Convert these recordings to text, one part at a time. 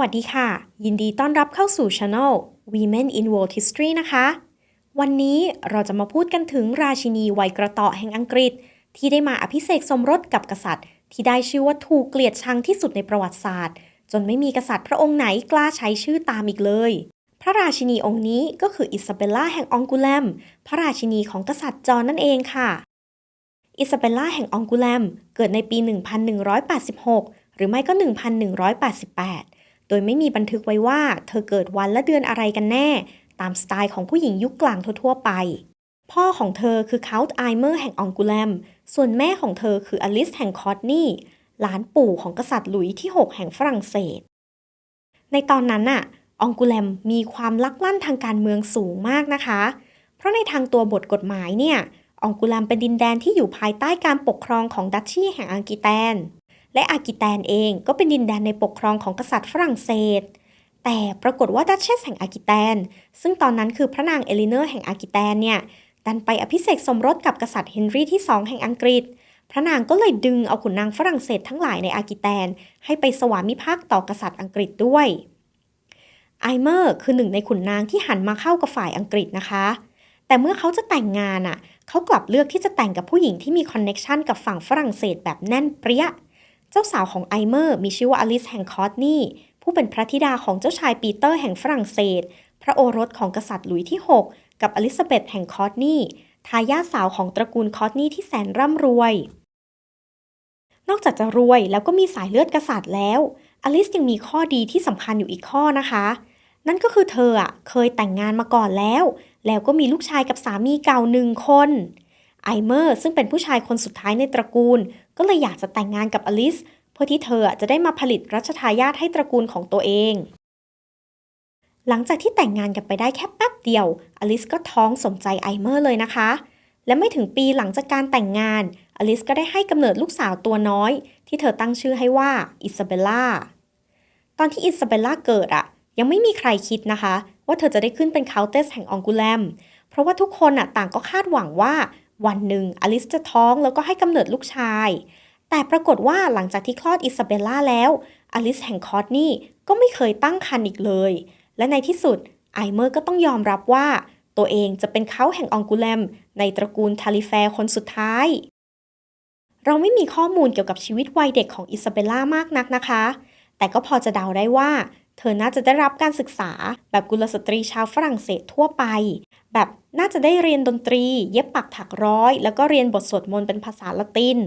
วัสดีค่ะ ยินดีต้อนรับเข้าสู่ช anel Women in World History นะคะ วันนี้เราจะมาพูดกันถึงราชินีวัยกระตาะแห่งอังกฤษ ที่ได้มาอภิเษกสมรสกับกษัตริย์ ที่ได้ชื่อว่าถูกเกลียดชังที่สุดในประวัติศาสตร์ จนไม่มีกษัตริย์พระองค์ไหนกล้าใช้ชื่อตามอีกเลย พระราชินีองค์นี้ก็คืออิซาเบลล่าแห่งองกุแลม พระราชินีของกษัตริย์จอห์นนั่นเองค่ะ อิซาเบลล่าแห่งองกุแลม เกิดในปี 1186 หรือไม่ก็ 1188 โดยไม่มีบันทึกไว้ว่าเธอเกิดวันและเดือนอะไรกันแน่ ตามสไตล์ของผู้หญิงยุคกลางทั่วๆไป พ่อของเธอคือคาท์ไอเมอร์แห่งองกุแลม ส่วนแม่ของเธอคืออลิสแห่งคอร์ตนี่หลานปู่ของกษัตริย์หลุยที่ 6 แห่งฝรั่งเศส ในตอนนั้นน่ะองกุแลมมีความลักลั่นทางการเมืองสูงมากนะคะ เพราะในทางตัวบทกฎหมายเนี่ยองกุลัมเป็นดินแดนที่อยู่ภายใต้การปกครองของดัชชีแห่งอังกิแตน และอากิแตนเองก็เป็นดินแดนในปกครองของกษัตริย์ฝรั่งเศส แต่ปรากฏว่าดัชเชสแห่งอากิแตน ซึ่งตอนนั้นคือพระนางเอลิเนอร์แห่งอากิแตนเนี่ยดันไปอภิเษกสมรสกับกษัตริย์เฮนรี่ที่2แห่งอังกฤษ พระนางก็เลยดึงเอาขุนนางฝรั่งเศสทั้งหลายในอากิแตน ให้ไปสวามิภักดิ์ต่อกษัตริย์อังกฤษด้วยไอเมอร์คือหนึ่งในขุนนางที่หันมาเข้ากับฝ่ายอังกฤษนะคะ แต่เมื่อเขาจะแต่งงานอะ เขากลับเลือกที่จะแต่งกับผู้หญิงที่มีคอนเน็กชันกับฝั่งฝรั่งเศสแบบแน่นเปรี้ย เจ้าสาวของไอเมอร์มีชื่อว่าอลิสแห่งคอร์ตนีผู้เป็นพระธิดาของเจ้าชายปีเตอร์แห่งฝรั่งเศส พระโอรสของกษัตริย์หลุยส์ที่ 6 กับอลิซาเบธแห่งคอร์ตนีทายาทสาวของตระกูลคอร์ตนีที่แสนร่ำรวย นอกจากจะรวยแล้วก็มีสายเลือดกษัตริย์แล้ว อลิสยังมีข้อดีที่สำคัญอยู่อีกข้อนะคะ นั่นก็คือเธออะเคยแต่งงานมาก่อนแล้ว แล้วก็มีลูกชายกับสามีเก่าหนึ่งคนไอเมอร์ซึ่งเป็นผู้ชายคนสุดท้ายในตระกูล ก็เลยอยากจะแต่งงานกับอลิสเพื่อที่เธอจะได้มาผลิตรัชทายาทให้ตระกูลของตัวเอง หลังจากที่แต่งงานกันไปได้แค่แป๊บเดียว อลิสก็ท้องสมใจไอเมอร์เลยนะคะ และไม่ถึงปีหลังจากการแต่งงาน อลิสก็ได้ให้กำเนิดลูกสาวตัวน้อย ที่เธอตั้งชื่อให้ว่าอิซาเบลล่า ตอนที่อิซาเบลล่าเกิดอะยังไม่มีใครคิดนะคะ ว่าเธอจะได้ขึ้นเป็นคาวเตสแห่งองกุแลม เพราะว่าทุกคนอะต่างก็คาดหวังว่า วันหนึ่งอลิสจะท้องแล้วก็ให้กำเนิดลูกชาย แต่ปรากฏว่าหลังจากที่คลอดอิซาเบลล่าแล้วอลิสแห่งคอร์ตนี่ก็ไม่เคยตั้งครรภ์อีกเลย และในที่สุดไอเมอร์ก็ต้องยอมรับว่า ตัวเองจะเป็นเขาแห่งองกุแลม ในตระกูลทาลิแฟร์คนสุดท้าย เราไม่มีข้อมูลเกี่ยวกับชีวิตวัยเด็กของอิซาเบลล่ามากนักนะคะ แต่ก็พอจะเดาได้ว่า เธอน่าจะได้รับการศึกษาแบบกุลสตรีชาวฝรั่งเศสทั่วไป แบบน่าจะได้เรียนดนตรี เย็บปักถักร้อย แล้วก็เรียนบทสวดมนต์เป็นภาษาละติน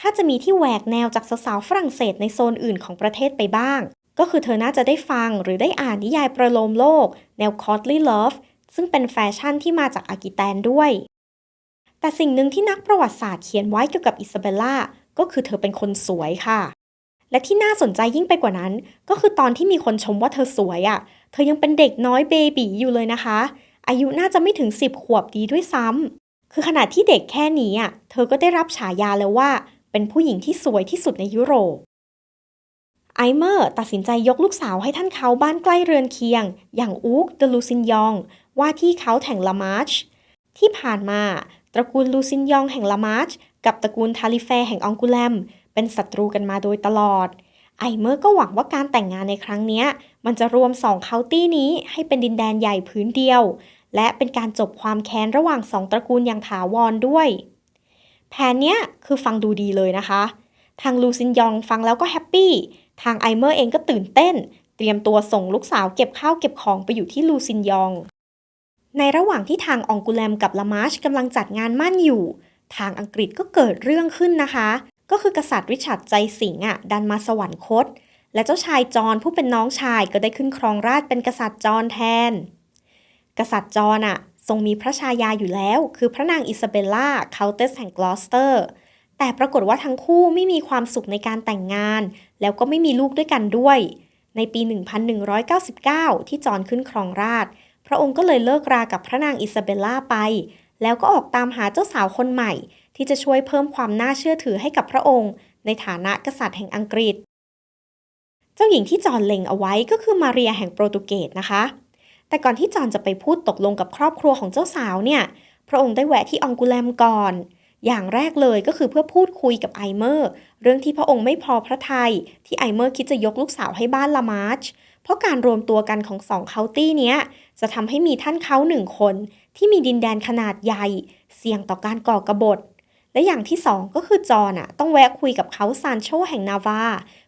ถ้าจะมีที่แหวกแนวจากสาวๆฝรั่งเศสในโซนอื่นของประเทศไปบ้าง ก็คือเธอน่าจะได้ฟังหรือได้อ่านนิยายประโลมโลก แนว courtly love ซึ่งเป็นแฟชั่นที่มาจากอากิแตนด้วย แต่สิ่งหนึ่งที่นักประวัติศาสตร์เขียนไว้เกี่ยวกับอิซาเบลล่าก็คือเธอเป็นคนสวยค่ะ และที่น่าสนใจยิ่งไปกว่านั้น ก็คือตอนที่มีคนชมว่าเธอสวยอะ่ะ เธอยังเป็นเด็กน้อยเบบีอยู่เลยนะคะ อายุน่าจะไม่ถึง 10 ขวบดีด้วยซ้ำคือขนาดที่เด็กแค่นี้อะ เธอก็ได้รับฉายาแล้วว่า เป็นผู้หญิงที่สวยที่สุดในยุโรปไอเมอร์ตัดสินใจยกลูกสาวให้ท่านเขาบ้านใกล้เรือนเคียง อย่างอูกเดลูซินยอง ว่าที่เขาแห่งลามาร์ชที่ผ่านมา ตระกูลลูซินยองแห่งลามาร์ชกับตระกูลทาลิแฟแห่งองกุแลม เป็นศัตรูกันมาโดยตลอด ไอเมอร์ก็หวังว่าการแต่งงานในครั้งนี้มันจะรวมสองเคาน์ตี้นี้ให้เป็นดินแดนใหญ่พื้นเดียว และเป็นการจบความแค้นระหว่างสองตระกูลอย่างถาวรด้วย แผนเนี้ยคือฟังดูดีเลยนะคะ ทางลูซินยองฟังแล้วก็แฮปปี้ ทางไอเมอร์เองก็ตื่นเต้น เตรียมตัวส่งลูกสาวเก็บข้าวเก็บของไปอยู่ที่ลูซินยอง ในระหว่างที่ทางองกุแลมกับลามาชกำลังจัดงานมั่นอยู่ ทางอังกฤษก็เกิดเรื่องขึ้นนะคะ ก็คือกษัตริย์ริชาร์ดใจสิงห์อะดันมาสวรรคต และเจ้าชายจอห์นผู้เป็นน้องชายก็ได้ขึ้นครองราชเป็นกษัตริย์จอห์นแทน กษัตริย์จอห์นอะทรงมีพระชายาอยู่แล้ว คือพระนางอิซาเบลล่าเคาน์เตสแห่งกลอสเตอร์ แต่ปรากฏว่าทั้งคู่ไม่มีความสุขในการแต่งงาน แล้วก็ไม่มีลูกด้วยกันด้วย ในปี 1199 ที่จอห์นขึ้นครองราช พระองค์ก็เลยเลิกรากับพระนางอิซาเบลล่าไป แล้วก็ออกตามหาเจ้าสาวคนใหม่ ที่จะช่วยเพิ่มความน่าเชื่อถือให้กับพระองค์ ในฐานะกษัตริย์แห่งอังกฤษ เจ้าหญิงที่จอนเล็งเอาไว้ก็คือมาเรียแห่งโปรตุเกสนะคะ แต่ก่อนที่จอนจะไปพูดตกลงกับครอบครัวของเจ้าสาวเนี่ย พระองค์ได้แวะที่องกุแลมก่อน อย่างแรกเลยก็คือเพื่อพูดคุยกับไอเมอร์ เรื่องที่พระองค์ไม่พอพระทัยที่ไอเมอร์คิดจะยกลูกสาวให้บ้านละมาร์ชเพราะการรวมตัวกันของสองเคาน์ตี้เนี้ยจะทำให้มีท่านเขาหนึ่งคน ที่มีดินแดนขนาดใหญ่ เสี่ยงต่อการก่อกรบฏ และอย่างที่สองก็คือจอห์นอะต้องแวะคุยกับเขาซานโชแห่งนาวา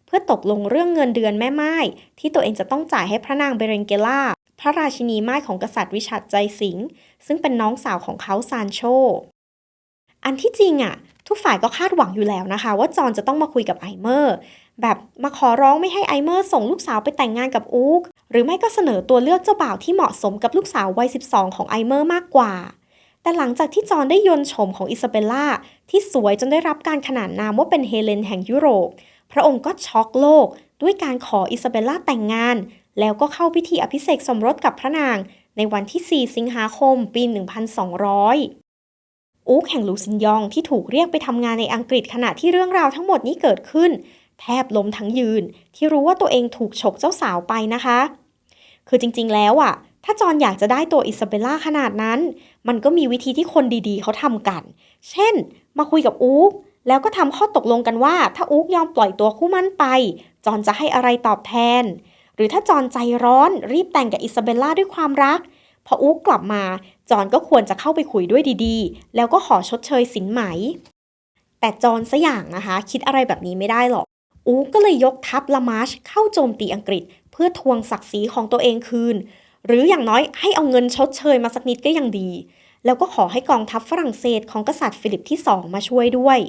เพื่อตกลงเรื่องเงินเดือนแม่ไม้ที่ตัวเองจะต้องจ่ายให้พระนางเบเรงเกล่า พระราชินีไม้ของกษัตริย์วิชัดใจสิงห์ซึ่งเป็นน้องสาวของเขาซานโช อันที่จริงอะทุกฝ่ายก็คาดหวังอยู่แล้วนะคะ ว่าจอห์นจะต้องมาคุยกับไอเมอร์แบบมาขอร้องไม่ให้ไอเมอร์ส่งลูกสาวไปแต่งงานกับอูกหรือไม่ก็เสนอตัวเลือกเจ้าบ่าวที่เหมาะสมกับลูกสาววัย 12 ของไอเมอร์มากกว่า แต่หลังจากที่จอห์นได้ยนต์ชมของอิซาเบลล่าที่สวยจนได้รับการขนานนามว่าเป็นเฮเลนแห่งยุโรป พระองค์ก็ช็อกโลก ด้วยการขออิซาเบลล่าแต่งงาน แล้วก็เข้าพิธีอภิเษกสมรสกับพระนาง ในวันที่ 4 สิงหาคม ปี 1200อูกแห่งลูซินยองที่ถูกเรียกไปทำงานในอังกฤษขณะที่เรื่องราวทั้งหมดนี้เกิดขึ้น แทบล้มทั้งยืน ที่รู้ว่าตัวเองถูกฉกเจ้าสาวไปนะคะ คือจริงๆแล้วอะถ้าจอนอยากจะได้ตัวอิซาเบลล่าขนาดนั้น มันก็มีวิธีที่คนดีๆ เขาทำกัน เช่น มาคุยกับอูกแล้วก็ทำข้อตกลงกันว่า ถ้าอูกยอมปล่อยตัวคู่มั่นไป จอนจะให้อะไรตอบแทน หรือถ้าจอนใจร้อนรีบแต่งกับอิซาเบลล่าด้วยความรัก พออูกกลับมา จอนก็ควรจะเข้าไปคุยด้วยดีๆ แล้วก็ขอชดเชยสินไหม แต่จอนซะอย่างนะคะ คิดอะไรแบบนี้ไม่ได้หรอก อูกก็เลยยกทัพละมาชเข้าโจมตีอังกฤษ เพื่อทวงศักดิ์ศรีของตัวเองคืน หรืออย่างน้อยให้เอาเงินชดเชยมาสักนิดก็ยังดี แล้วก็ขอให้กองทัพฝรั่งเศสของกษัตริย์ฟิลิปที่สองมาช่วยด้วย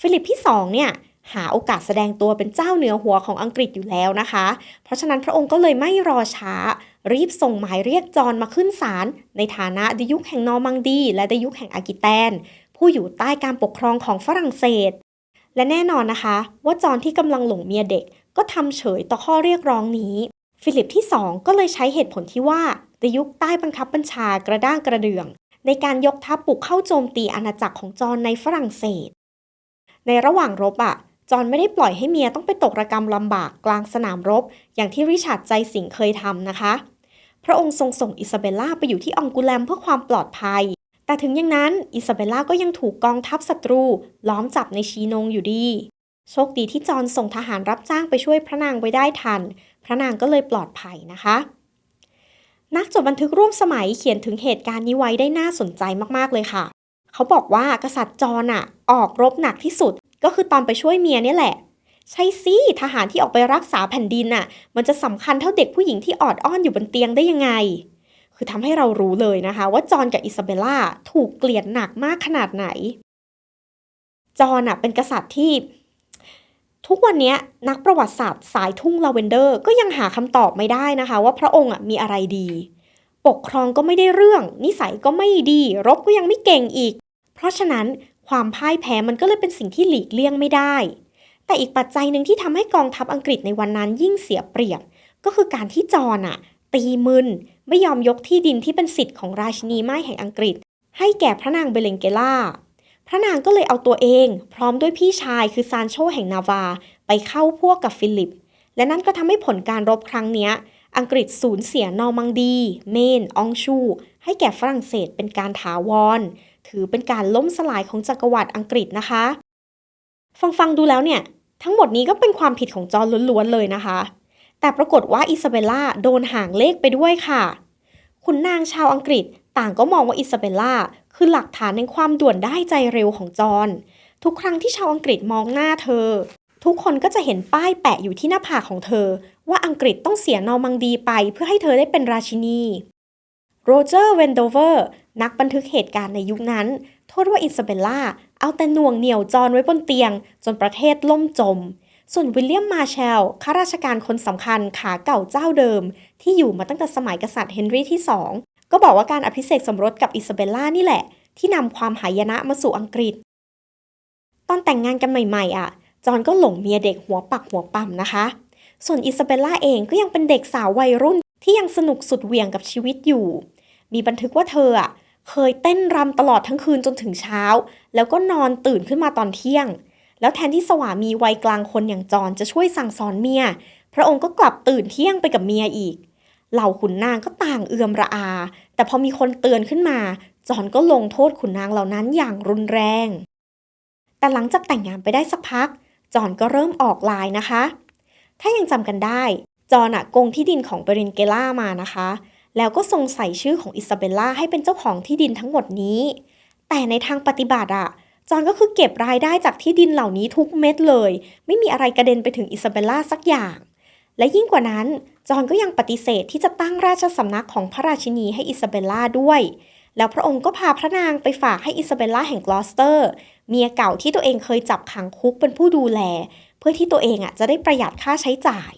ฟิลิปที่สองเนี่ยหาโอกาสแสดงตัวเป็นเจ้าเหนือหัวของอังกฤษอยู่แล้วนะคะ เพราะฉะนั้นพระองค์ก็เลยไม่รอช้า รีบส่งหมายเรียกจอนมาขึ้นศาลในฐานะดยุคแห่งนอร์มังดี และดยุคแห่งอากิแตน ผู้อยู่ใต้การปกครองของฝรั่งเศส และแน่นอนนะคะ ว่าจอนที่กำลังหลงเมียเด็กก็ทำเฉยต่อข้อเรียกร้องนี้ ฟิลิปที่ 2 ก็เลยใช้เหตุผลที่ว่าดยุคใต้บังคับบัญชากระด้างกระเดื่อง ในการยกทัพบุกเข้าโจมตีอาณาจักรของจอห์นในฝรั่งเศส ในระหว่างรบอะจอห์นไม่ได้ปล่อยให้เมียต้องไปตกระกรรมลำบากกลางสนามรบ อย่างที่ริชาร์ดใจสิงเคยทำนะคะ พระองค์ทรงส่งอิซาเบลล่าไปอยู่ที่องกุแลมเพื่อความปลอดภัย แต่ถึงอย่างนั้นอิซาเบลล่าก็ยังถูกกองทัพศัตรู ล้อมจับในชีนงอยู่ดี โชคดีที่จอห์นส่งทหารรับจ้างไปช่วยพระนางไว้ได้ทัน พระนางก็เลยปลอดภัยนะคะ นักจดบันทึกร่วมสมัยเขียนถึงเหตุการณ์นี้ไว้ได้น่าสนใจมากๆเลยค่ะ เขาบอกว่ากษัตริย์จอห์นอะออกรบหนักที่สุด ก็คือตอนไปช่วยเมียเนี่ยแหละ ใช่สิทหารที่ออกไปรักษาแผ่นดินน่ะ มันจะสำคัญเท่าเด็กผู้หญิงที่ออดอ้อนอยู่บนเตียงได้ยังไง คือทำให้เรารู้เลยนะคะ ว่าจอห์นกับอิซาเบลล่าถูกเกลียดหนักมากขนาดไหนจอห์นอะเป็นกษัตริย์ที่ ทุกวันนี้นักประวัติศาสตร์สายทุ่งลาเวนเดอร์ก็ยังหาคำตอบไม่ได้นะคะ ว่าพระองค์มีอะไรดี ปกครองก็ไม่ได้เรื่อง นิสัยก็ไม่ดี รบก็ยังไม่เก่งอีก เพราะฉะนั้นความพ่ายแพ้มันก็เลยเป็นสิ่งที่หลีกเลี่ยงไม่ได้ แต่อีกปัจจัยหนึ่งที่ทำให้กองทัพอังกฤษในวันนั้นยิ่งเสียเปรียบ ก็คือการที่จอห์นอะตีมึนไม่ยอมยกที่ดินที่เป็นสิทธิ์ของราชินีไม้แห่งอังกฤษ ให้แก่พระนางเบเลงเกล่า พระนางก็เลยเอาตัวเอง พร้อมด้วยพี่ชายคือซานโชแห่งนาวา ไปเข้าพวกกับฟิลิป และนั่นก็ทำให้ผลการรบครั้งนี้อังกฤษสูญเสียนอร์มังดี เมน อองชู ให้แก่ฝรั่งเศสเป็นการถาวร ถือเป็นการล้มสลายของจักรวรรดิอังกฤษนะคะ ฟังฟังดูแล้วเนี่ย ทั้งหมดนี้ก็เป็นความผิดของจอห์นล้วนๆเลยนะคะ แต่ปรากฏว่าอิซาเบลล่าโดนห่างเลขไปด้วยค่ะ คุณนางชาวอังกฤษ ต่างก็มองว่าอิซาเบลล่าคือหลักฐานในความด่วนได้ใจเร็วของจอห์นทุกครั้งที่ชาวอังกฤษมองหน้าเธอ ทุกคนก็จะเห็นป้ายแปะอยู่ที่หน้าผากของเธอ ว่าอังกฤษต้องเสียนอร์มังดีไปเพื่อให้เธอได้เป็นราชินีโรเจอร์เวนโดเวอร์นักบันทึกเหตุการณ์ในยุคนั้น โทษว่าอิซาเบลล่าเอาแต่น่วงเหนี่ยวจอห์นไว้บนเตียง จนประเทศล่มจม ส่วนวิลเลียมมาแชลข้าราชการคนสำคัญขาเก่าเจ้าเดิม ที่อยู่มาตั้งแต่สมัยกษัตริย์เฮนรี่ที่2 ก็บอกว่าการอภิเษกสมรสกับอิซาเบลล่านี่แหละ ที่นำความหายนะมาสู่อังกฤษ ตอนแต่งงานกันใหม่ๆอะ จอห์นก็หลงเมียเด็กหัวปักหัวปั๊มนะคะ ส่วนอิซาเบลล่าเองก็ยังเป็นเด็กสาววัยรุ่นที่ยังสนุกสุดเหวี่ยงกับชีวิตอยู่ มีบันทึกว่าเธออะเคยเต้นรำตลอดทั้งคืนจนถึงเช้า แล้วก็นอนตื่นขึ้นมาตอนเที่ยง แล้วแทนที่สวามีวัยกลางคนอย่างจอนจะช่วยสั่งสอนเมีย พระองค์ก็กลับตื่นเที่ยงไปกับเมียอีก เหล่าขุนนางก็ต่างเอือมระอา แต่พอมีคนเตือนขึ้นมา จอนก็ลงโทษขุนนางเหล่านั้นอย่างรุนแรง แต่หลังจากแต่งงานไปได้สักพัก จอนก็เริ่มออกลายนะคะ ถ้ายังจำกันได้ จอนอะโกงที่ดินของเบรินเกล่ามานะคะ แล้วก็ทรงใส่ชื่อของอิซาเบลล่าให้เป็นเจ้าของที่ดินทั้งหมดนี้ แต่ในทางปฏิบัติอะจอนก็คือเก็บรายได้จากที่ดินเหล่านี้ทุกเม็ดเลย ไม่มีอะไรกระเด็นไปถึงอิซาเบลล่าสักอย่าง และยิ่งกว่านั้น จอห์นก็ยังปฏิเสธที่จะตั้งราชสำนักของพระราชินีให้อิซาเบลล่าด้วย แล้วพระองค์ก็พาพระนางไปฝากให้อิซาเบลล่าแห่งกลอสเตอร์ เมียเก่าที่ตัวเองเคยจับขังคุกเป็นผู้ดูแล เพื่อที่ตัวเองอะจะได้ประหยัดค่าใช้จ่าย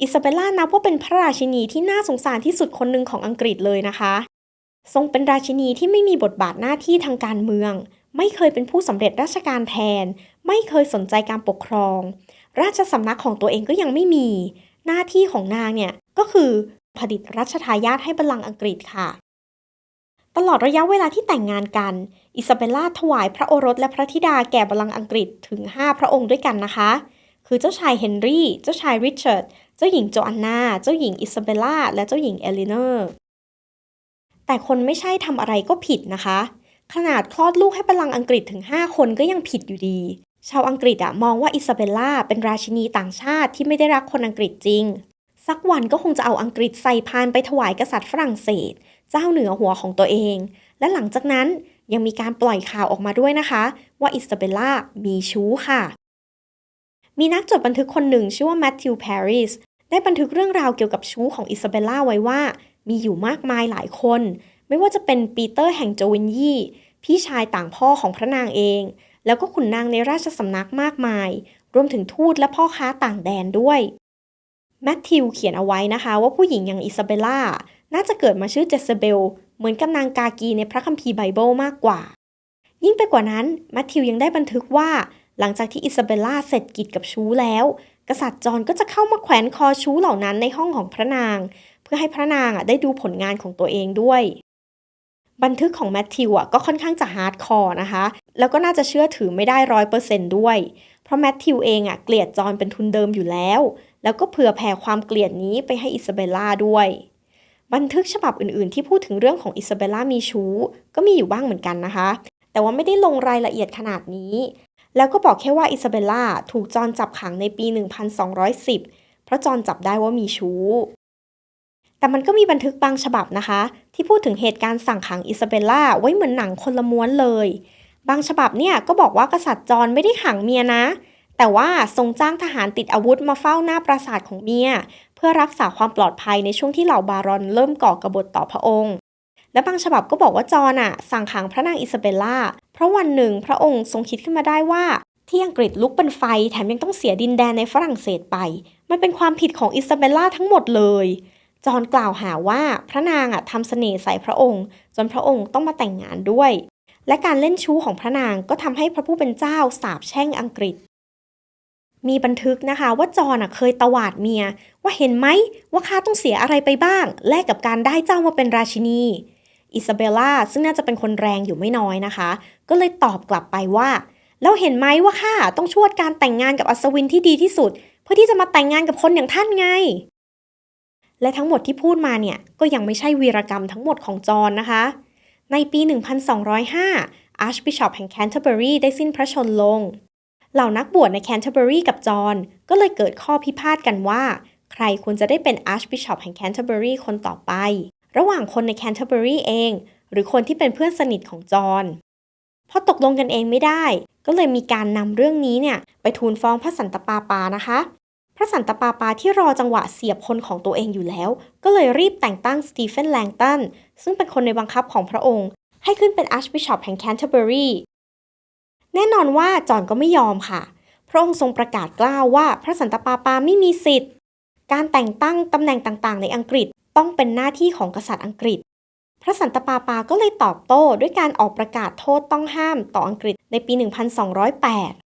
อิซาเบลล่านับว่าเป็นพระราชินีที่น่าสงสารที่สุดคนหนึ่งของอังกฤษเลยนะคะ ทรงเป็นราชินีที่ไม่มีบทบาทหน้าที่ทางการเมือง ไม่เคยเป็นผู้สำเร็จราชการแทน ไม่เคยสนใจการปกครอง ราชสำนักของตัวเองก็ยังไม่มี หน้าที่ของนางเนี่ยก็คือผลิตรัชทายาทให้บัลลังก์อังกฤษค่ะ ตลอดระยะเวลาที่แต่งงานกัน อิซาเบลล่าถวายพระโอรสและพระธิดาแก่บัลลังก์อังกฤษถึง 5 พระองค์ด้วยกันนะคะ คือเจ้าชายเฮนรี่ เจ้าชายริชาร์ด เจ้าหญิงโจอันนา เจ้าหญิงอิซาเบลล่า และเจ้าหญิงเอลิเนอร์ แต่คนไม่ใช่ทำอะไรก็ผิดนะคะ ขนาดคลอดลูกให้บัลลังก์อังกฤษถึง 5 คนก็ยังผิดอยู่ดี ชาวอังกฤษอะมองว่าอิซาเบลล่าเป็นราชินีต่างชาติที่ไม่ได้รักคนอังกฤษจริง สักวันก็คงจะเอาอังกฤษใส่พานไปถวายกษัตริย์ฝรั่งเศส เจ้าเหนือหัวของตัวเอง และหลังจากนั้นยังมีการปล่อยข่าวออกมาด้วยนะคะ ว่าอิซาเบลล่ามีชู้ค่ะ มีนักจดบันทึกคนหนึ่งชื่อว่าแมทธิวแพรริสได้บันทึกเรื่องราวเกี่ยวกับชู้ของอิซาเบลล่าไว้ว่า มีอยู่มากมายหลายคน ไม่ว่าจะเป็นปีเตอร์แห่งโจวินยีพี่ชายต่างพ่อของพระนางเอง แล้วก็ขุนนางในราชสำนักมากมาย รวมถึงทูตและพ่อค้าต่างแดนด้วย แมทธิวเขียนเอาไว้นะคะว่าผู้หญิงอย่างอิซาเบลล่า น่าจะเกิดมาชื่อเจสเบล เหมือนกับนางกากีในพระคัมภีร์ไบเบิลมากกว่า ยิ่งไปกว่านั้นแมทธิวยังได้บันทึกว่า หลังจากที่อิซาเบลล่าเสร็จกิจกับชู้แล้ว กษัตริย์จอห์นก็จะเข้ามาแขวนคอชู้เหล่านั้นในห้องของพระนาง เพื่อให้พระนางอะได้ดูผลงานของตัวเองด้วยบันทึกของแมทธิวอะก็ค่อนข้างจะฮาร์ดคอร์นะคะ แล้วก็น่าจะเชื่อถือไม่ได้ร้อยเปอร์เซนด้วย เพราะแมทธิวเองอะเกลียดจอห์นเป็นทุนเดิมอยู่แล้ว แล้วก็เผื่อแผ่ความเกลียดนี้ไปให้อิซาเบลล่าด้วย บันทึกฉบับอื่นๆ ที่พูดถึงเรื่องของอิซาเบลล่ามีชู้ ก็มีอยู่บ้างเหมือนกันนะคะ แต่ว่าไม่ได้ลงรายละเอียดขนาดนี้ แล้วก็บอกแค่ว่าอิซาเบลล่าถูกจอห์นจับขังในปี 1210 เพราะจอห์นจับได้ว่ามีชู้แต่มันก็มีบันทึกบางฉบับนะคะ ที่พูดถึงเหตุการณ์สั่งขังอิซาเบลล่าไว้เหมือนหนังคนละม้วนเลย บางฉบับเนี่ยก็บอกว่ากษัตริย์จอห์นไม่ได้ขังเมียนะ แต่ว่าทรงจ้างทหารติดอาวุธมาเฝ้าหน้าปราสาทของเมีย เพื่อรักษาความปลอดภัยในช่วงที่เหล่าบารอนเริ่มก่อกบฏต่อพระองค์ และบางฉบับก็บอกว่าจอห์นอะสั่งขังพระนางอิซาเบลล่า เพราะวันหนึ่งพระองค์ทรงคิดขึ้นมาได้ว่าที่อังกฤษลุกเป็นไฟแถมยังต้องเสียดินแดนในฝรั่งเศสไป มันเป็นความผิดของอิซาเบลล่าทั้งหมดเลย จอห์นกล่าวหาว่าพระนางอะทำเสน่ห์ใส่พระองค์ จนพระองค์ต้องมาแต่งงานด้วย และการเล่นชู้ของพระนางก็ทำให้พระผู้เป็นเจ้าสาปแช่งอังกฤษ มีบันทึกนะคะว่าจอห์นเคยตวาดเมีย ว่าเห็นไหมว่าข้าต้องเสียอะไรไปบ้าง แลกกับการได้เจ้ามาเป็นราชินีอิซาเบลล่าซึ่งน่าจะเป็นคนแรงอยู่ไม่น้อยนะคะ ก็เลยตอบกลับไปว่า แล้วเห็นไหมว่าข้าต้องชวดการแต่งงานกับอัศวินที่ดีที่สุด เพื่อที่จะมาแต่งงานกับคนอย่างท่านไง และทั้งหมดที่พูดมาเนี่ยก็ยังไม่ใช่วีรกรรมทั้งหมดของจอห์นนะคะ ในปี 1205 Archbishop แห่งแคนเทอร์เบอรีได้สิ้นพระชนลง เหล่านักบวชในแคนเทอร์เบอรีกับจอห์นก็เลยเกิดข้อพิพาทกันว่า ใครควรจะได้เป็น Archbishop แห่งแคนเทอร์เบอรีคนต่อไป ระหว่างคนในแคนเทอร์เบอรีเอง หรือคนที่เป็นเพื่อนสนิทของจอห์นพอตกลงกันเองไม่ได้ ก็เลยมีการนำเรื่องนี้เนี่ยไปทูลฟ้องพระสันตะปาปานะคะ ระสันตะปาปาที่รอจังหวะเสียบคนของตัวเองอยู่แล้ว ก็เลยรีบแต่งตั้งสตีเฟนแลงตันซึ่งเป็นคนในบังคับของพระองค์ ให้ขึ้นเป็น Archbishop แห่งแคนเทอร์เบอรีแน่นอนว่าจอห์นก็ไม่ยอมค่ะ พระองค์ทรงประกาศกล้าวว่าพระสันตะปาปาไม่มีสิทธิ์ การแต่งตั้งตำแหน่งต่างๆ ในอังกฤษต้องเป็นหน้าที่ของกษัตริย์อังกฤษ พระสันตะปาปาก็เลยตอบโต้ด้วยการออกประกาศโทษต้องห้ามต่ออังกฤษในปี 1208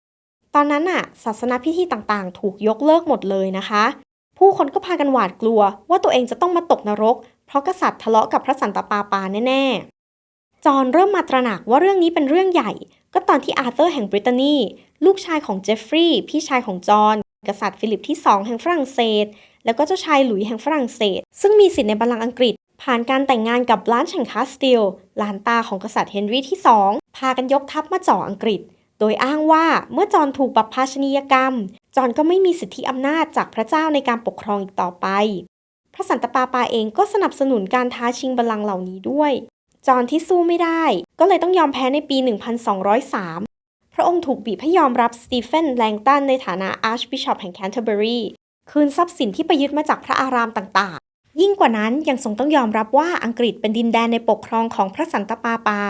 ตอนนั้นน่ะศาสนาพิธีต่างๆ ถูกยกเลิกหมดเลยนะคะ ผู้คนก็พากันหวาดกลัว ว่าตัวเองจะต้องมาตกนรก เพราะกษัตริย์ทะเลาะกับพระสันตะปาปาแน่ๆ จอห์นเริ่มมาตระหนักว่าเรื่องนี้เป็นเรื่องใหญ่ ก็ตอนที่อาร์เธอร์แห่งบริตานีลูกชายของเจฟฟรีย์พี่ชายของจอห์นกษัตริย์ฟิลิปที่ 2 แห่งฝรั่งเศส แล้วก็เจ้าชายหลุยแห่งฝรั่งเศส ซึ่งมีสิทธิ์ในบัลลังก์อังกฤษ ผ่านการแต่งงานกับบลันชันคาสติลหลานตาของกษัตริย์เฮนรี่ที่ 2 พากันยกทัพมาจ่ออังกฤษ โดยอ้างว่าเมื่อจอห์นถูกบัพพาชนียกรรม จอห์นก็ไม่มีสิทธิอำนาจจากพระเจ้าในการปกครองอีกต่อไป พระสันตะปาปาเองก็สนับสนุนการท้าชิงบัลลังก์เหล่านี้ด้วย จอห์นที่สู้ไม่ได้ ก็เลยต้องยอมแพ้ในปี 1203 พระองค์ถูกบีบให้ยอมรับสตีเฟนแลงตันในฐานะอาร์ชบิชอปแห่งแคนเทอร์เบอรีคืนทรัพย์สินที่ไปยึดมาจากพระอารามต่างๆ ยิ่งกว่านั้นยังทรงต้องยอมรับว่าอังกฤษเป็นดินแดนในปกครองของพระสันตะปาปา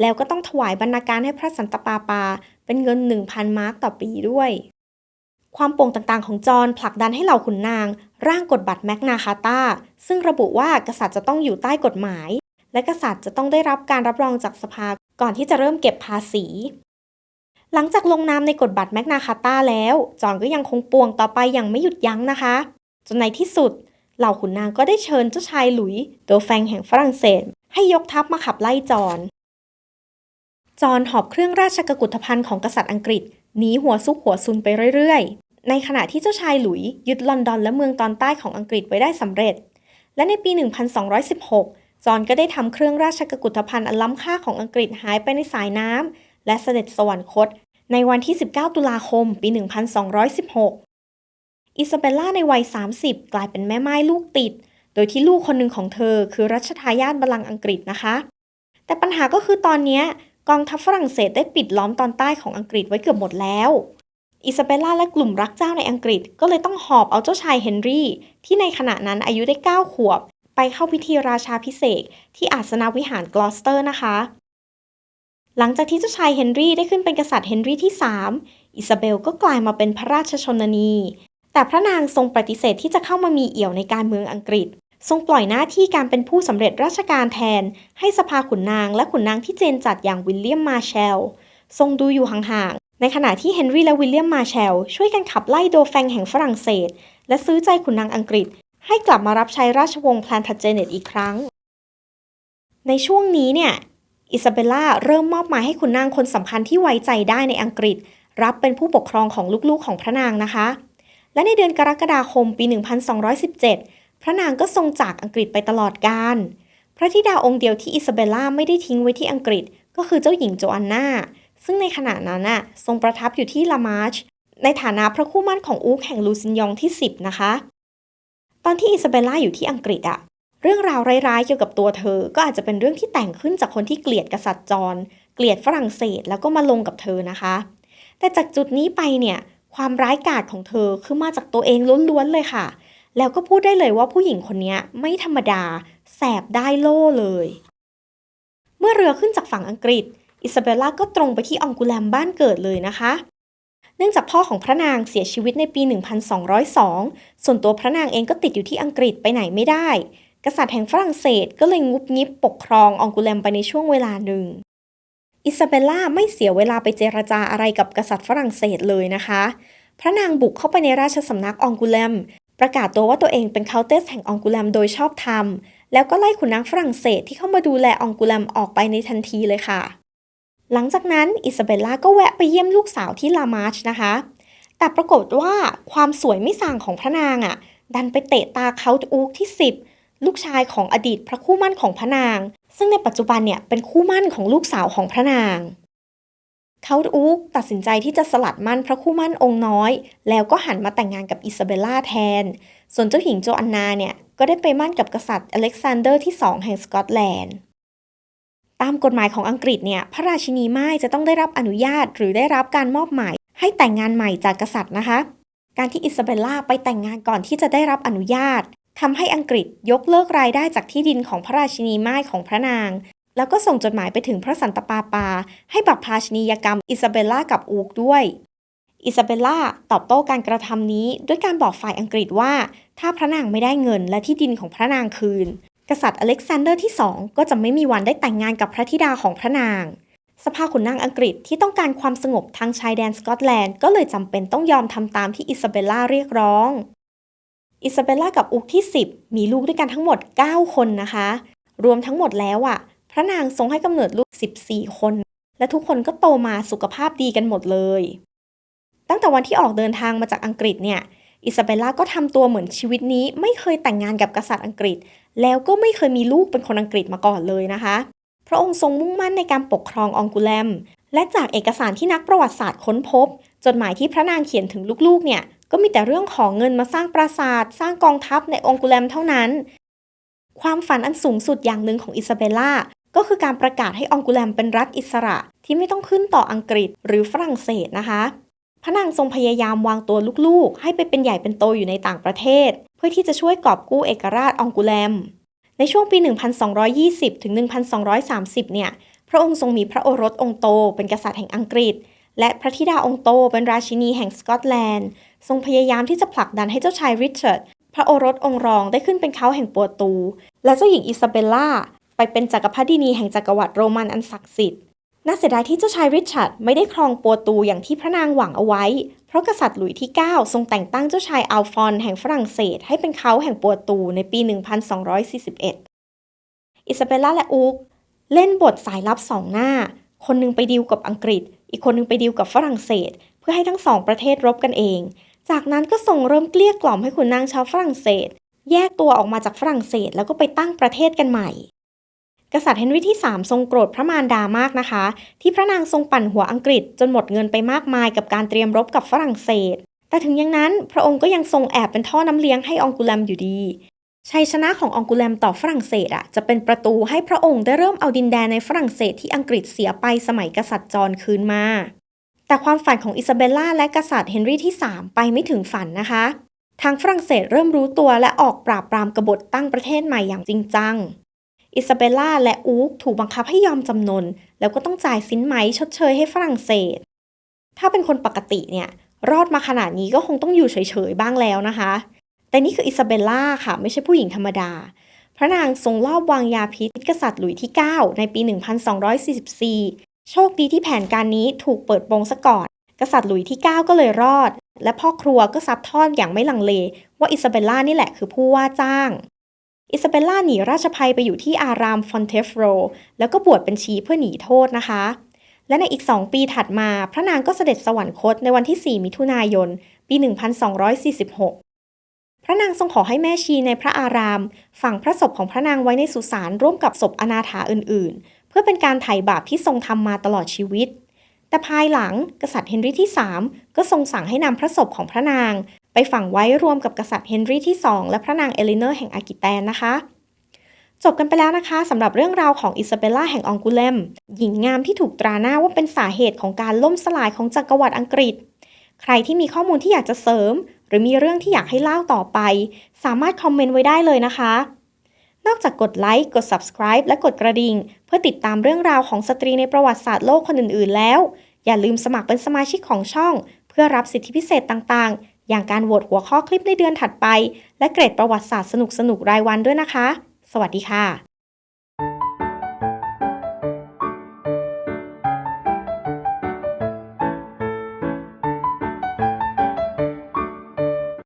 แล้วก็ต้องถวายบรรณาการให้พระสันตปาปา เป็นเงิน 1,000 มาร์กต่อปีด้วย ความโป่งต่างๆของจอห์นผลักดันให้เหล่าขุนนาง ร่างกฎบัตรแมกนาคาตาซึ่งระบุว่ากษัตริย์จะต้องอยู่ใต้กฎหมาย และกษัตริย์จะต้องได้รับการรับรองจากสภาก่อนที่จะเริ่มเก็บภาษี หลังจากลงนามในกฎบัตรแมกนาคาตาแล้ว จอห์นก็ยังคงป่วงต่อไปอย่างไม่หยุดยั้งนะคะ จนในที่สุด เหล่าขุนนางก็ได้เชิญเจ้าชายหลุยส์โดแฟงแห่งฝรั่งเศส ให้ยกทัพมาขับไล่จอห์น จอห์นหอบเครื่องราชกกุฏภัณฑ์ของกษัตริย์อังกฤษหนีหัวซุกหัวซุนไปเรื่อยๆ ในขณะที่เจ้าชายหลุยยึดลอนดอนและเมืองตอนใต้ของอังกฤษไว้ได้สำเร็จ และในปี 1216 จอห์นก็ได้ทำเครื่องราชกกุฏภัณฑ์อันล้ำค่าของอังกฤษหายไปในสายน้ำและเสด็จสวรรคต ในวันที่ 19 ตุลาคม ปี 1216 อิซาเบลล่าในวัย 30 กลายเป็นแม่ไม้ลูกติด โดยที่ลูกคนหนึ่งของเธอคือรัชทายาทบัลลังก์อังกฤษนะคะ แต่ปัญหาก็คือตอนนี้ กองทัพฝรั่งเศสได้ปิดล้อมตอนใต้ของอังกฤษไว้เกือบหมดแล้ว อิซาเบลล่าและกลุ่มรักเจ้าในอังกฤษก็เลยต้องหอบเอาเจ้าชายเฮนรี่ ที่ในขณะนั้นอายุได้ 9 ขวบ ไปเข้าพิธีราชาพิเศษที่อาสนวิหารกลอสเตอร์นะคะ หลังจากที่เจ้าชายเฮนรี่ได้ขึ้นเป็นกษัตริย์เฮนรี่ที่ 3 อิซาเบลก็กลายมาเป็นพระราชชนนี แต่พระนางทรงปฏิเสธที่จะเข้ามามีเอี่ยวในการเมืองอังกฤษ ทรงปล่อยหน้าที่การเป็นผู้สำเร็จราชการแทน ให้สภาขุนนางและขุนนางที่เจนจัดอย่างวิลเลียมมาแชล ทรงดูอยู่ห่างๆ ในขณะที่เฮนรี่และวิลเลียมมาแชล ช่วยกันขับไล่โดแฟงแห่งฝรั่งเศส และซื้อใจขุนนางอังกฤษ ให้กลับมารับใช้ราชวงศ์แพลนทัเจเนตอีกครั้ง ในช่วงนี้เนี่ยอิซาเบลล่าเริ่มมอบหมายให้ขุนนางคนสำคัญที่ไว้ใจได้ในอังกฤษ รับเป็นผู้ปกครองของลูกๆของพระนางนะคะ และในเดือนกรกฎาคมปี 1217 พระนางก็ทรงจากอังกฤษไปตลอดกาลพระธิดาองค์เดียวที่อิซาเบลล่าไม่ได้ทิ้งไว้ที่อังกฤษก็คือเจ้าหญิงโจอันนา ซึ่งในขณะนั้นน่ะทรงประทับอยู่ที่ลามาร์ชในฐานะพระคู่มั่นของอูกแห่งลูซินยองที่ 10 นะคะ ตอนที่อิซาเบลล่าอยู่ที่อังกฤษอะเรื่องราวร้ายๆเกี่ยวกับตัวเธอ ก็อาจจะเป็นเรื่องที่แต่งขึ้นจากคนที่เกลียดกษัตริย์จอห์นเกลียดฝรั่งเศสแล้วก็มาลงกับเธอนะคะ แต่จากจุดนี้ไปเนี่ยความร้ายกาจของเธอคือมาจากตัวเองล้วนๆเลยค่ะ แล้วก็พูดได้เลยว่าผู้หญิงคนนี้ไม่ธรรมดา แสบได้โล่เลย เมื่อเรือขึ้นจากฝั่งอังกฤษ อิซาเบลล่าก็ตรงไปที่องกุแลมบ้านเกิดเลยนะคะ เนื่องจากพ่อของพระนางเสียชีวิตในปี 1202 ส่วนตัวพระนางเองก็ติดอยู่ที่อังกฤษไปไหนไม่ได้ กษัตริย์แห่งฝรั่งเศสก็เลยงุบงิบปกครององกุแลมไปในช่วงเวลาหนึ่ง อิซาเบลล่าไม่เสียเวลาไปเจรจาอะไรกับกษัตริย์ฝรั่งเศสเลยนะคะพระนางบุกเข้าไปในราชสำนักองกุแลม ประกาศตัวว่าตัวเองเป็นเคาน์เตสแห่งองกุแลมโดยชอบธรรม แล้วก็ไล่ขุนนางฝรั่งเศสที่เข้ามาดูแลองกุแลมออกไปในทันทีเลยค่ะ หลังจากนั้นอิซาเบลล่าก็แวะไปเยี่ยมลูกสาวที่ลามาร์ชนะคะ แต่ปรากฏว่าความสวยไม่ส่างของพระนางอะ่ะ ดันไปเตะตาเขาอูกที่ 10 ลูกชายของอดีตพระคู่มั่นของพระนาง ซึ่งในปัจจุบันเนี่ยเป็นคู่มั่นของลูกสาวของพระนาง เขาอูกตัดสินใจที่จะสลัดมั่นพระคู่มั่นองค์น้อย แล้วก็หันมาแต่งงานกับอิซาเบลล่าแทน ส่วนเจ้าหญิงโจอันนาเนี่ย ก็ได้ไปมั่นกับกษัตริย์อเล็กซานเดอร์ที่ 2 แห่งสกอตแลนด์ ตามกฎหมายของอังกฤษเนี่ย พระราชินีไม่จะต้องได้รับอนุญาตหรือได้รับการมอบหมาย ให้แต่งงานใหม่จากกษัตริย์นะคะ การที่อิซาเบลล่าไปแต่งงานก่อนที่จะได้รับอนุญาตทำให้อังกฤษยกเลิกรายได้จากที่ดินของพระราชินีไม่ายของพระนาง แล้วก็ส่งจดหมายไปถึงพระสันตปาปา ให้บัพพาชนียกรรมอิซาเบลล่ากับอูกด้วย อิซาเบลล่าตอบโต้การกระทำนี้ด้วยการบอกฝ่ายอังกฤษว่า ถ้าพระนางไม่ได้เงินและที่ดินของพระนางคืน กษัตริย์อเล็กซานเดอร์ที่สองก็จะไม่มีวันได้แต่งงานกับพระธิดาของพระนาง สภาขุนนางอังกฤษที่ต้องการความสงบทางชายแดนสกอตแลนด์ก็เลยจำเป็นต้องยอมทำตามที่อิซาเบลล่าเรียกร้องอิซาเบลล่ากับอุกที่ 10 มีลูกด้วยกันทั้งหมด 9 คนนะคะ รวมทั้งหมดแล้วอะ่ะ ระนางทรงให้กำเนิดลูก 14 คน และทุกคนก็โตมาสุขภาพดีกันหมดเลย ตั้งแต่วันที่ออกเดินทางมาจากอังกฤษเนี่ย อิซาเบลล่าก็ทำตัวเหมือนชีวิตนี้ ไม่เคยแต่งงานกับกษัตริย์อังกฤษ แล้วก็ไม่เคยมีลูกเป็นคนอังกฤษมาก่อนเลยนะคะ พระองค์ทรงมุ่งมั่นในการปกครององกุแลม และจากเอกสารที่นักประวัติศาสตร์ค้นพบ จดหมายที่พระนางเขียนถึงลูกๆ เนี่ย ก็มีแต่เรื่องของเงินมาสร้างปราสาท สร้างกองทัพในองกุแลมเท่านั้นความฝันอันสูงสุดอย่างหนึ่งของอิซาเบลล่า ก็คือการประกาศให้องกุแลมเป็นรัฐอิสระที่ไม่ต้องขึ้นต่ออังกฤษหรือฝรั่งเศสนะคะพระนางทรงพยายามวางตัวลูกๆ ให้ไปเป็นใหญ่เป็นโตอยู่ในต่างประเทศ เพื่อที่จะช่วยกอบกู้เอกราชองกุแลม ในช่วงปี 1220 ถึง 1230 เนี่ย พระองค์ทรงมีพระโอรสองค์โต เป็นกษัตริย์แห่งอังกฤษ และพระธิดาองค์โตเป็นราชินีแห่งสกอตแลนด์ ทรงพยายามที่จะผลักดันให้เจ้าชายริชาร์ดพระโอรสองค์รองได้ขึ้นเป็นเขาแห่งปัวตู และเจ้าหญิงอิซาเบลล่า ไปเป็นจักรพรรดินีแห่งจักรวรรดิโรมันอันศักดิ์สิทธิ์น่าเสียดายที่เจ้าชายริชาร์ดไม่ได้ครองปัวตูอย่างที่พระนางหวังเอาไว้ เพราะกษัตริย์หลุยที่ 9 ทรงแต่งตั้งเจ้าชายอัลฟอนแห่งฝรั่งเศส ให้เป็นเขาแห่งปัวตูในปี 1241 อิซาเบลล่าและอูกเล่นบทสายลับสองหน้า คนหนึงไปดีลกับอังกฤษ อีกคนหนึงไปดีลกับฝรั่งเศส เพื่อให้ทั้งสองประเทศรบกันเอง จากนั้นก็ส่งเริ่มเกลี้ยกล่อมให้ขุนนางชาวฝรั่งเศส แยกตัวออกมาจากฝรั่งเศสแล้วก็ไปตั้งประเทศกันใหม่ กษัตริย์เฮนรีที่ 3 ทรงโกรธพระมารดามากนะคะ ที่พระนางทรงปั่นหัวอังกฤษจนหมดเงินไปมากมายกับการเตรียมรบกับฝรั่งเศส แต่ถึงอย่างนั้นพระองค์ก็ยังทรงแอบเป็นท่อน้ำเลี้ยงให้องกุแลมอยู่ดี ชัยชนะขององกุแลมต่อฝรั่งเศสอะจะเป็นประตูให้พระองค์ได้เริ่มเอาดินแดนในฝรั่งเศสที่อังกฤษเสียไปสมัยกษัตริย์จอห์นคืนมา แต่ความฝันของอิซาเบลล่าและกษัตริย์เฮนรีที่ 3 ไปไม่ถึงฝันนะคะ ทางฝรั่งเศสเริ่มรู้ตัวและออกปราบปรามกบฏตั้งประเทศใหม่อย่างจริงจัง อิซาเบลล่าและอูกถูกบังคับให้ยอมจำนน แล้วก็ต้องจ่ายสินไหมชดเชยให้ฝรั่งเศส ถ้าเป็นคนปกติเนี่ยรอดมาขนาดนี้ก็คงต้องอยู่เฉยๆบ้างแล้วนะคะ แต่นี่คืออิซาเบลล่าค่ะ ไม่ใช่ผู้หญิงธรรมดา พระนางทรงลอบวางยาพิษกษัตริย์หลุยส์ที่ 9 ในปี 1244 โชคดีที่แผนการนี้ถูกเปิดโปงซะก่อน กษัตริย์หลุยส์ที่ 9 ก็เลยรอด และพ่อครัวก็ซัดทอดอย่างไม่ลังเล ว่าอิซาเบลล่านี่แหละคือผู้ว่าจ้าง อิซาเบลล่าหนีราชภัยไปอยู่ที่อารามฟอนเทฟโร แล้วก็บวชเป็นชีเพื่อหนีโทษนะคะ และในอีก 2 ปีถัดมา พระนางก็เสด็จสวรรคตในวันที่ 4 มิถุนายน ปี 1246 พระนางทรงขอให้แม่ชีในพระอาราม ฝังพระศพของพระนางไว้ในสุสานร่วมกับศพอนาถาอื่น ๆ เพื่อเป็นการไถ่บาปที่ทรงทำมาตลอดชีวิตแต่ภายหลังกษัตริย์เฮนรีที่ 3 ก็ทรงสั่งให้นำพระศพของพระนาง ไปฝังไว้รวมกับกษัตริย์เฮนรีที่ 2 และพระนางเอลิเนอร์แห่งอากิแตนนะคะ จบกันไปแล้วนะคะสำหรับเรื่องราวของอิซาเบลล่าแห่งองกุเลม หญิงงามที่ถูกตราหน้าว่าเป็นสาเหตุของการล่มสลายของจักรวรรดิอังกฤษ ใครที่มีข้อมูลที่อยากจะเสริม หรือมีเรื่องที่อยากให้เล่าต่อไป สามารถคอมเมนต์ไว้ได้เลยนะคะนอกจากกดไลค์ กด subscribe และกดกระดิ่ง เพื่อติดตามเรื่องราวของสตรีในประวัติศาสตร์โลกคนอื่น ๆ แล้ว อย่าลืมสมัครเป็นสมาชิกของช่อง เพื่อรับสิทธิพิเศษต่าง ๆ อย่างการโหวตหัวข้อคลิปในเดือนถัดไป และเกรดประวัติศาสตร์สนุกๆรายวันด้วยนะคะ สวัสดีค่ะ